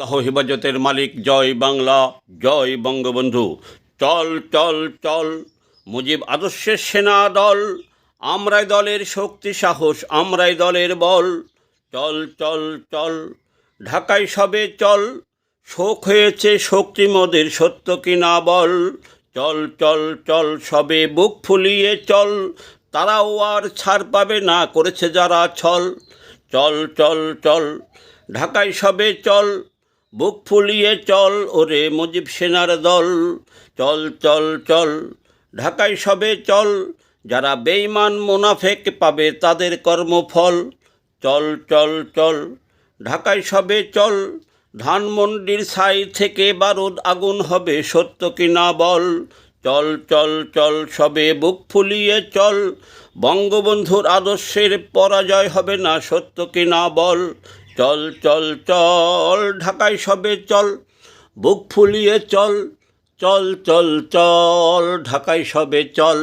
আল্লাহ হেফাজতের মালিক, জয় বাংলা, জয় বঙ্গবন্ধু। চল চল চল, মুজিব আদর্শের সেনা দল, আমরাই দলের শক্তি, সাহস, আমরাই দলের বল। চল চল চল, ঢাকায় সবে চল, শোক হয়েছে শক্তি মোদের সত্য কিনা বল। চল চল চল, সবে বুক ফুলিয়ে চল, তারাও আর ছাড় পাবে না, করেছে যারা ছল। চল চল চল, ঢাকায় সবে চল বুক ফুলিয়ে চল ওরে মুজিব সেনার দল। চল চল চল, ঢাকায় সবে চল। যারা বেইমান মুনাফেক পাবে তাদের কর্মফল। চল চল চল, ঢাকায় সবে চল। ধানমন্ডির ছাই থেকে বারুদ আগুন হবে সত্য কিনা বল। চল চল চল, সবে বুক ফুলিয়ে চল। বঙ্গবন্ধুর আদর্শের পরাজয় হবে না সত্য কিনা বল। চল চল চল, ঢাকায় সবে চল, বুক ফুলিয়ে চল চল চল চল, ঢাকায় সবে চল।